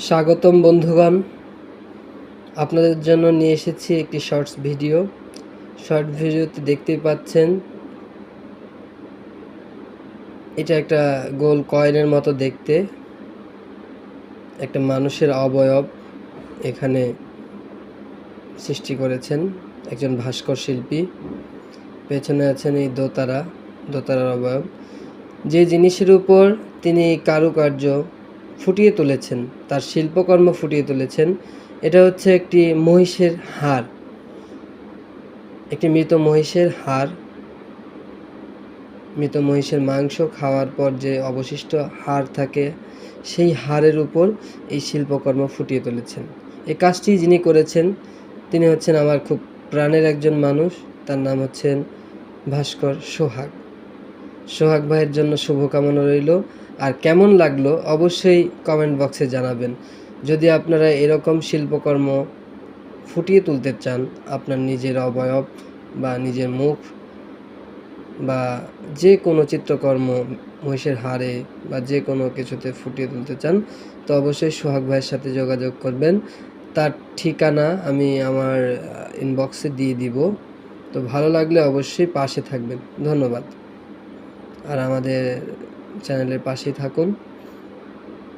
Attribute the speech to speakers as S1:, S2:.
S1: স্বাগতম বন্ধুগণ। আপনাদের জন্য নিয়ে এসেছি একটি শর্টস ভিডিও। শর্ট ভিডিওতে দেখতেই পাচ্ছেন, এটা একটা গোল কয়েনের মতো দেখতে। একটা মানুষের অবয়ব এখানে সৃষ্টি করেছেন একজন ভাস্কর শিল্পী। পেছনে আছেন এই দোতারা, দোতারার অবয়ব। যে জিনিসের উপর তিনি কারুকার্য ফুটিয়ে তুলেছেন, তার শিল্পকর্ম ফুটিয়ে তুলেছেন। এটা হচ্ছে একটি মহিষের হাড়। একটি মৃত মহিষের হাড়। মৃত মহিষের মাংস খাওয়ার পর যে অবশিষ্ট হাড় থাকে, সেই হাড়ের উপর এই শিল্পকর্ম ফুটিয়ে তুলেছেন। এই কাজটি যিনি করেছেন, তিনি হচ্ছেন আমার খুব প্রাণের একজন মানুষ, তার নাম হচ্ছেন ভাস্কর সোহাগ। সোহাগ ভাইয়ের জন্য শুভকামনা রইল। আর কেমন লাগল অবশ্যই কমেন্ট বক্সে জানাবেন। যদি আপনারা এরকম শিল্পকর্ম ফুটিয়ে তুলতে চান, আপনার নিজের অবয়ব বা নিজের মুখ বা যে কোনো চিত্রকর্ম মহিষের হাড়ে বা যে কোনো কিছুতে ফুটিয়ে তুলতে চান, তো অবশ্যই সোহাগ ভাইয়ের সাথে যোগাযোগ করবেন। তার ঠিকানা আমি আমার ইনবক্সে দিয়ে দিব। তো ভালো লাগলে অবশ্যই পাশে থাকবেন। ধন্যবাদ। আর আমাদের চ্যানেলের পাশেই থাকুন।